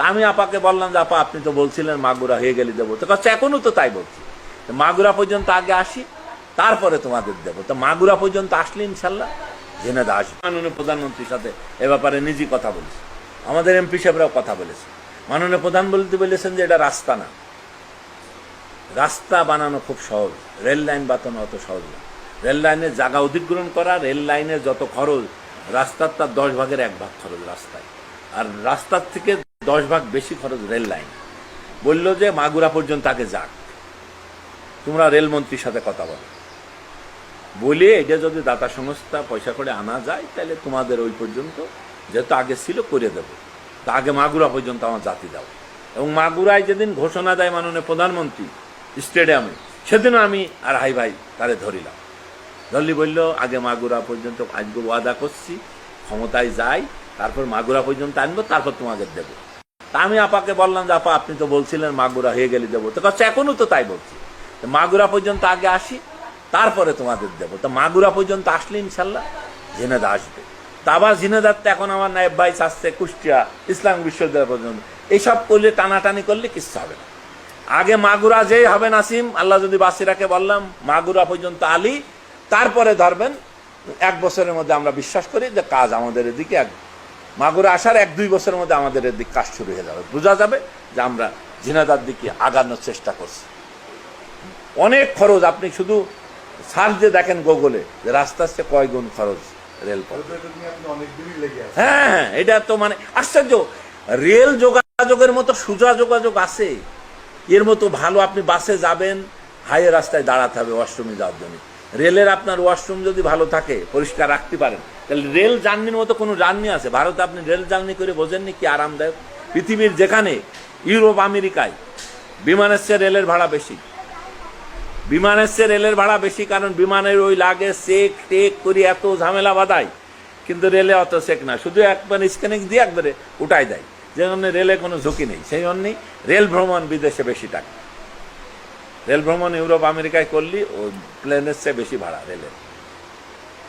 তা আমি আপাকে বললাম যে, আপা, আপনি তো বলছিলেন মাগুরা হয়ে গেলে দেবো। তো কাছে এখনও তো তাই বলছি। মাগুরা পর্যন্ত আগে আসি, তারপরে তোমাদের দেবো। তো মাগুরা পর্যন্ত আসলে ইনশাল্লাহ জেনেদা আসবে। মাননীয় প্রধানমন্ত্রীর সাথে এ ব্যাপারে নিজেই কথা বলেছে। আমাদের এমপি সাহেবরাও কথা বলেছে। মাননীয় প্রধান বলতে বলেছেন যে, এটা রাস্তা না। রাস্তা বানানো খুব সহজ। রেল লাইন বানানো অত সহজ না। রেল লাইনের জায়গা অধিগ্রহণ করা, রেল লাইনের যত খরচ, রাস্তার তার দশ ভাগের এক ভাগ খরচ রাস্তায়। আর রাস্তার থেকে দশ ভাগ বেশি খরচ রেল লাইন। বলল যে, মাগুরা পর্যন্ত আগে যাক। তোমরা রেলমন্ত্রীর সাথে কথা বলো। বলে এটা যদি দাতা সংস্থা পয়সা করে আনা যায়, তাহলে তোমাদের ওই পর্যন্ত যেহেতু আগে ছিল, করে দেবো। তা আগে মাগুরা পর্যন্ত আমার জাতি দাও। এবং মাগুরায় যেদিন ঘোষণা দেয় মাননীয় প্রধানমন্ত্রী স্টেডিয়ামে, সেদিনও আমি আর হাই ভাই তারে ধরিলাম। ধরলি বলল, আগে মাগুরা পর্যন্ত আজকে ওয়াদা করছি, ক্ষমতায় যাই, তারপর মাগুরা পর্যন্ত আনব, তারপর তোমাদের দেবো। তা আমি আপাকে বললাম যে, আপা, আপনি তো বলছিলেন মাগুরা হয়ে গেলে দেবো। তো কাছে এখনও তো তাই বলছি। মাগুরা পর্যন্ত আগে আসি, তারপরে তোমাদের দেবো। তো মাগুরা পর্যন্ত আসলে ইনশাল্লাহ ঝিনেদা আসবে। তা আবার ঝিনেদার তো এখন আমার নায়েব ভাই আসছে কুষ্টিয়া, ইসলাম বিশ্ববিদ্যালয় পর্যন্ত। এইসব করলে টানাটানি করলে কিচ্ছু হবে না। আগে মাগুরা যেই হবে নাসিম, আল্লাহ যদি বাসিরাকে বললাম, মাগুরা পর্যন্ত আলী, তারপরে ধরবেন, এক বছরের মধ্যে আমরা বিশ্বাস করি যে কাজ আমাদের এদিকে এক মাগুরা আসার এক দুই বছরের মধ্যে আমাদের এদিক কাজ শুরু হয়ে যাবে। বোঝা যাবে যে আমরা ঝিনাদার দিকে আগানোর চেষ্টা করছি। অনেক খরচ আপনি শুধু সার্চ দিয়ে দেখেন গুগলে যে রাস্তা আসছে কয় গুণ খরচ রেলপথ। হ্যাঁ হ্যাঁ এটা তো মানে আশ্চর্য। রেল যোগাযোগের মতো সোজা যোগাযোগ আছে। এর মতো ভালো আপনি বাসে যাবেন হাইয়ে রাস্তায় দাঁড়াতে হবে অষ্টমী যাওয়ার জন্য। রেলের আপনার ওয়াশরুম যদি ভালো থাকে, পরিষ্কার রাখতে পারেন, তাহলে রেল জার্নির মতো কোনো জার্নি আছে? ভারতে আপনি রেল জার্নি করে বোঝেননি কি আরামদায়ক? পৃথিবীর যেখানে, ইউরোপ, আমেরিকায়, বিমানের চেয়ে রেলের ভাড়া বেশি। বিমানের চেয়ে রেলের ভাড়া বেশি কারণ বিমানের ওই লাগে চেক টেক করে এত ঝামেলা বাদায় কিন্তু রেলে অত চেক না। শুধু একবার স্ক্যানিং দিয়ে একবারে উঠাই দেয়। যে জন্য রেলে কোনো ঝুঁকি নেই। সেই জন্যই রেল ভ্রমণ বিদেশে বেশি টাকা। রেল ভ্রমণ ইউরোপ, আমেরিকায় করলি, ও প্লেনের চেয়ে বেশি ভাড়া রেলের।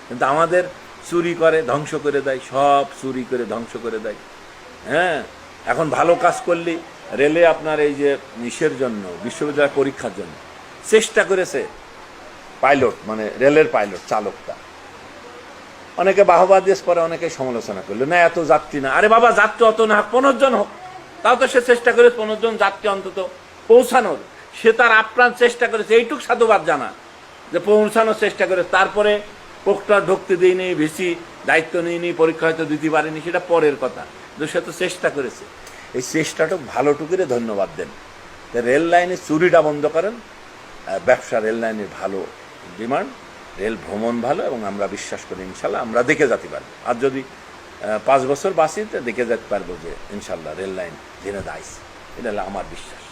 কিন্তু আমাদের চুরি করে, ধ্বংস করে দেয়, সব চুরি করে ধ্বংস করে দেয়। হ্যাঁ এখন ভালো কাজ করলি, রেলে আপনার এই যে ইসের জন্য, বিশ্ববিদ্যালয় পরীক্ষার জন্য, চেষ্টা করেছে পাইলট মানে রেলের পাইলট চালকটা। অনেকে বাহবা দেশ পরে অনেকে সমালোচনা করল, না, এত যাত্রী না। আরে বাবা, যাত্রী অত না, পনেরো জন হোক। তাও তো সে চেষ্টা করে পনেরো জন যাত্রী অন্তত পৌঁছানোর। সে তার আপ্রাণ চেষ্টা করেছে, এইটুক সাধুবাদ জানা যে পৌঁছানোর চেষ্টা করে, তারপরে পোকটা ঢুকতে দিইনি বেশি দায়িত্ব নিইনি পরীক্ষা হয়তো দিতে পারেনি, সেটা পরের কথা। কিন্তু সে তো চেষ্টা করেছে। এই চেষ্টাটা ভালোটুকুরে ধন্যবাদ দেন। রেল লাইনে চুরিটা বন্ধ করেন ব্যবসা রেল লাইনের ভালো ডিমান্ড, রেল ভ্রমণ ভালো, এবং আমরা বিশ্বাস করি ইনশাল্লাহ আমরা দেখে যেতে পারব। আর যদি পাঁচ বছর বাঁচি, তো দেখে যেতে পারব যে ইনশাল্লাহ রেল লাইন জেনে দাইস এটা হলো আমার বিশ্বাস।